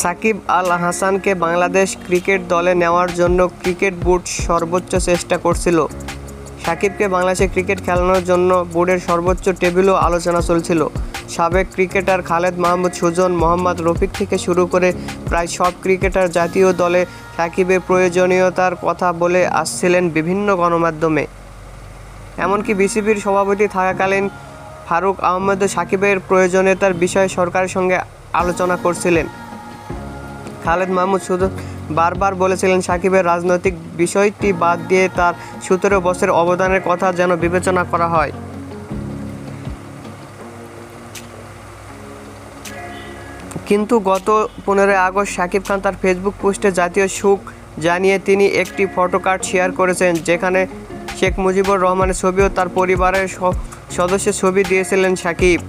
সাকিব আল হাসানকে বাংলাদেশ ক্রিকেট দলে নেওয়ার জন্য ক্রিকেট বোর্ড সর্বোচ্চ চেষ্টা করছিল। সাকিবকে বাংলাদেশে ক্রিকেট খেলানোর জন্য বোর্ডের সর্বোচ্চ টেবিলও আলোচনা চলছিল। সাবেক ক্রিকেটার খালেদ মাহমুদ, সুজন, মোহাম্মদ রফিক থেকে শুরু করে প্রায় সব ক্রিকেটার জাতীয় দলে সাকিবের প্রয়োজনীয়তার কথা বলে আসছিলেন বিভিন্ন গণমাধ্যমে। এমনকি বিসিবির সভাপতি থাকাকালীন ফারুক আহমেদও সাকিবের প্রয়োজনীয়তার বিষয়ে সরকারের সঙ্গে আলোচনা করছিলেন। খালেদ মাহমুদ শুধু বারবার বলেছিলেন সাকিবের রাজনৈতিক বিষয়টি বাদ দিয়ে তার সতেরো বছর অবদানের কথা যেন বিবেচনা করা হয়। কিন্তু গত পনেরোই আগস্ট সাকিব খান তার ফেসবুক পোস্টে জাতীয় সুখ জানিয়ে তিনি একটি ফটোকার্ড শেয়ার করেছেন, যেখানে শেখ মুজিবুর রহমানের ছবি ও তার পরিবারের সদস্যের ছবি দিয়েছিলেন সাকিব।